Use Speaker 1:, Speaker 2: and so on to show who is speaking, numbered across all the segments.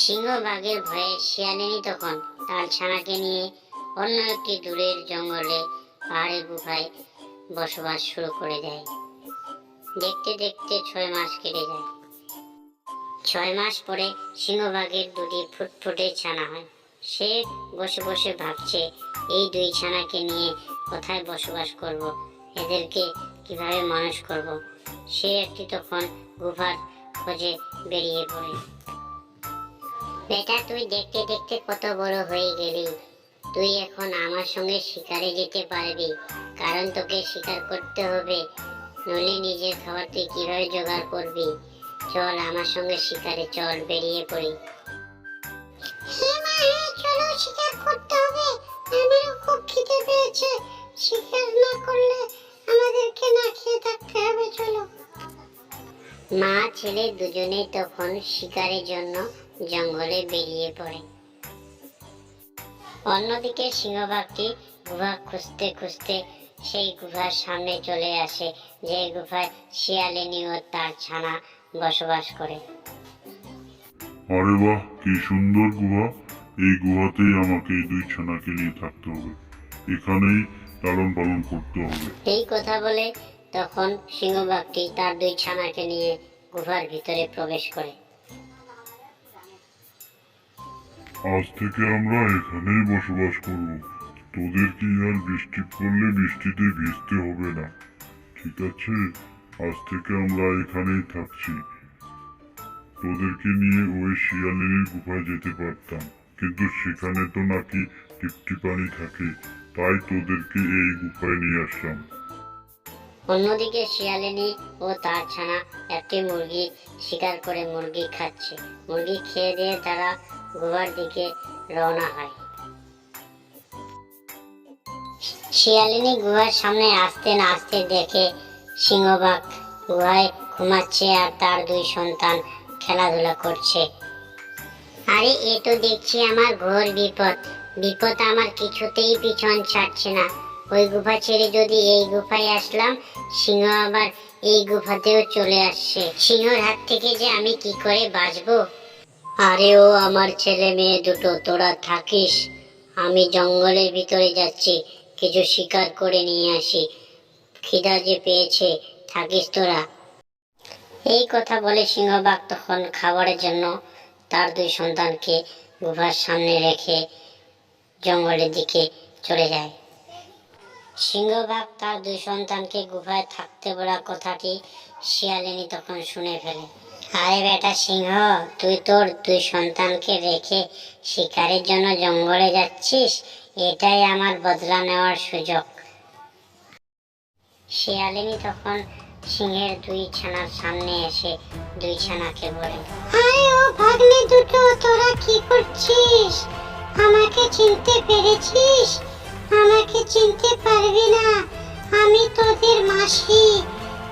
Speaker 1: সিংহ বাঘের ভয়ে শিয়ালিনী তখন তার ছানাকে নিয়ে অন্য একটি দূরের জঙ্গলে পাহাড়ের গুফায় বসবাস শুরু করে দেয়। দেখতে দেখতে ছয় মাস কেটে যায়। ছয় মাস পরে সিংহবাগের দুটি ফুটফুটে ছানা হয়। সে বসে বসে ভাবছে, এই দুই ছানাকে নিয়ে কোথায় বসবাস করব? এদেরকে কীভাবে মানুষ করব? সে একটি তখন গুফার খোঁজে বেরিয়ে পড়ে। বেটা তুই দেখতে দেখতে কত বড় হয়ে গেলি। তুই এখন আমার সঙ্গে শিকারে যেতে পারবি কারণ তোকে শিকার করতে হবে। নইলে নিজের খাবার তুই কীভাবে জোগাড় করবি? চল আমার সঙ্গে শিকারে চল বেরিয়ে পড়ি। মা চলো শিকার করতে হবে। আমারও খুব খিদে পেয়েছে। শিকার না করলে আমাদেরকে না খেয়ে থাকতে হবে চলো। মা ছেলে দুজনেই তখন শিকারের জন্য জঙ্গলে বেরিয়ে পড়ে। অন্যদিকে সিংহবাগটি গুহা খুঁজতে খুঁজতে সেই গুহার সামনে চলে আসে যে গুহায় শিয়ালিনী ও তার ছানা বসবাস করে।
Speaker 2: আরে বাহ কি সুন্দর গুহা। এই গুহাতেই আমাকে এই দুই ছানাকে নিয়ে থাকতে হবে। এখানেই লালন পালন করতে হবে।
Speaker 1: এই কথা বলে তখন সিংহবাগটি তার দুই ছানাকে নিয়ে গুহার ভিতরে প্রবেশ করে।
Speaker 2: আজ থেকে আমরা এখানেই বসবাস করব। তোদের কি আর বৃষ্টি পড়লে বৃষ্টিতে ভিজতে হবে না? ঠিক আছে, আজ থেকে আমরা এখানেই থাকছি। তোদেরকে নিয়ে ওই শিয়ালিনীর গুহায় যেতে পারতাম, কিন্তু সেখানে তো নাকি টিপটি পানি থাকে, তাই তোদেরকে এই গুহায় নিয়ে আসলাম।
Speaker 1: অন্যদিকে শিয়ালিনী ও তার ছানা একটি মুরগি শিকার করে মুরগি খাচ্ছে। মুরগি খেয়ে দিয়ে তারা গুহার দিকে রওনা হয়। শিয়ালিনী গুহার সামনে আসতে না আসতে দেখে সিংহবাগ গুহায় ঘুমাচ্ছে আর তার দুই সন্তান খেলাধুলা করছে। আরে, এ তো দেখছি আমার ঘোর বিপদ। বিপদ আমার কিছুতেই পিছন ছাড়ছে না। ওই গুফা ছেড়ে যদি এই গুফায় আসলাম, সিংহ আবার এই গুফাতেও চলে আসছে। সিংহর হাত থেকে যে আমি কি করে বাঁচবো? আরে ও আমার ছেলে মেয়ে দুটো, তোরা থাকিস। আমি জঙ্গলের ভিতরে যাচ্ছি, কিছু শিকার করে নিয়ে আসি। খিদা যে পেয়েছে, থাকিস তোরা। এই কথা বলে সিংহবাগ তখন খাবারের জন্য তার দুই সন্তানকে গুহার সামনে রেখে জঙ্গলের দিকে চলে যায়। সিংহবাগ তার দুই সন্তানকে গুহায় থাকতে বলা কথাটি শিয়ালিনী তখন শুনে ফেলে। আরে বেটা সিংহ, তুই তোর দুই সন্তানকে রেখে শিকারের জন্য জঙ্গলে যাচ্ছিস? এটাই আমার বদলা নেওয়ার সুযোগ। শিয়ালিনী তখন সিংহের দুই ছানার সামনে এসে দুই ছানাকে বলে আরে ও ভাগ্নে দুটো, তোরা কি করছিস? আমাকে চিনতে পেরেছিস? আমাকে চিনতে পারবি না। আমি তোদের মাসি।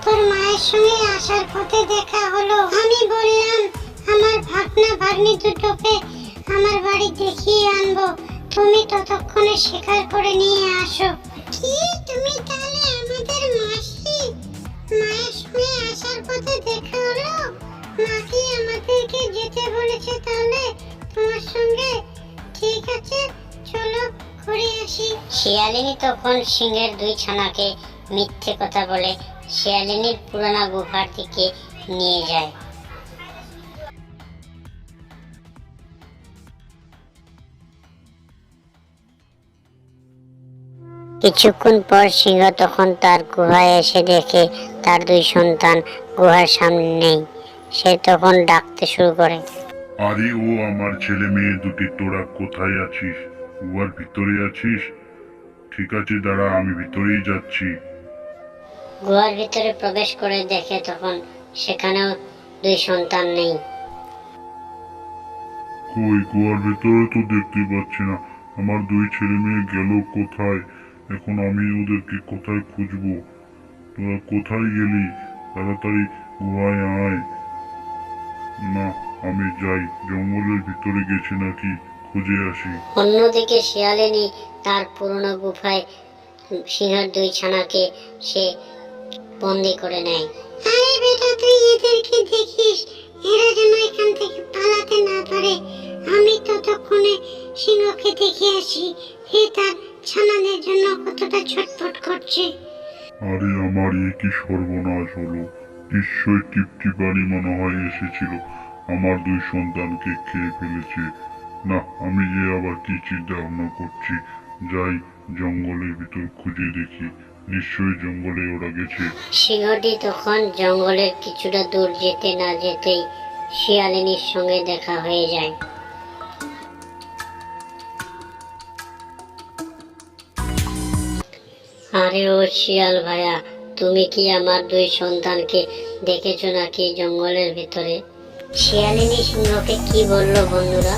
Speaker 1: তোর মায়ের সঙ্গে আসার পথে দেখা হলো। আমি বললাম, আমার ভাগনা ভাগ্নি দুটোকে আমার বাড়ি দেখিয়ে আনব। তুমি ততক্ষণে শিকার করে নিয়ে আসো। কি? তুমি তাহলে আমাদের মাসি? মায়ের সঙ্গে আসার পথে দেখা হলো? মা কি আমাদেরকে যেতে বলেছে তাহলে তোমার সঙ্গে? ঠিক আছে, চলো ঘুরে আসি। শিয়ালিনী তখন সিংহের দুই ছানাকে মিথ্যে কথা বলে শিয়ালিনীর পুরানা গুহার দিকে নিয়ে যায়। কিছুক্ষণ পর সিংহ তখন তার গুহায় এসে দেখে তার দুই সন্তান গুহার সামনে নেই। সে তখন ডাকতে শুরু করে।
Speaker 2: আরে ও আমার ছেলে মেয়ে দুটি, তোরা কোথায় আছিস? গুহার ভিতরে আছিস? ঠিক আছে, দাঁড়া, আমি ভিতরেই যাচ্ছি।
Speaker 1: গুহার ভিতরে প্রবেশ করে দেখে তখন সেখানেও দুই সন্তান নেই।
Speaker 2: কই গুহার ভেতরে তো দেখতে পাচ্ছি না। আমার দুই ছেলে মেয়ে গেল কোথায়? এখন আমি ওদেরকে কোথায় খুঁজবো? তোরা কোথায় গেলি? তাড়াতাড়ি গুহায় আয়। না আমি যাই। জঙ্গলের ভিতরে গেছে নাকি? খুঁজে আসি।
Speaker 1: অন্যদিকে শিয়ালিনী তার পুরনো গুফায় সিংহের দুই ছানাকে সে বন্দি করে নেয়। আরে বেটা তুই এদেরকে দেখিস এরা যেন এখান থেকে পালাতে না পারে। আমি ততক্ষণে সিংহকে দেখে আসি হে তার ছানাদের জন্য কতটা ছটফট করছে।
Speaker 2: আরে আমার এ কি সর্বনাশ হলো? নিশ্চয় টিপটিপানি মনে হয় এসেছিল। আমার দুই সন্তানকে খেয়ে ফেলেছে। না আমি এ আবার কি চিন্তা ভাবনা করছি যাই জঙ্গলের ভিতর খুঁজে দেখি। নিশ্চয়ই জঙ্গলে ওরা গেছে।
Speaker 1: সিংহটি তখন জঙ্গলের কিছুটা দূর যেতে না যেতেই শিয়ালিনীর সঙ্গে দেখা হয়ে যায়। আরে ও শিয়াল ভাইয়া তুমি কি আমার দুই সন্তানকে দেখেছ নাকি জঙ্গলের ভিতরে? শিয়ালিনী সিংহকে কি বলল বন্ধুরা?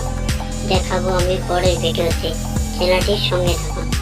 Speaker 1: দেখাবো আমি পরের ভিডিওতে। চ্যানেলটির সঙ্গে থাকুন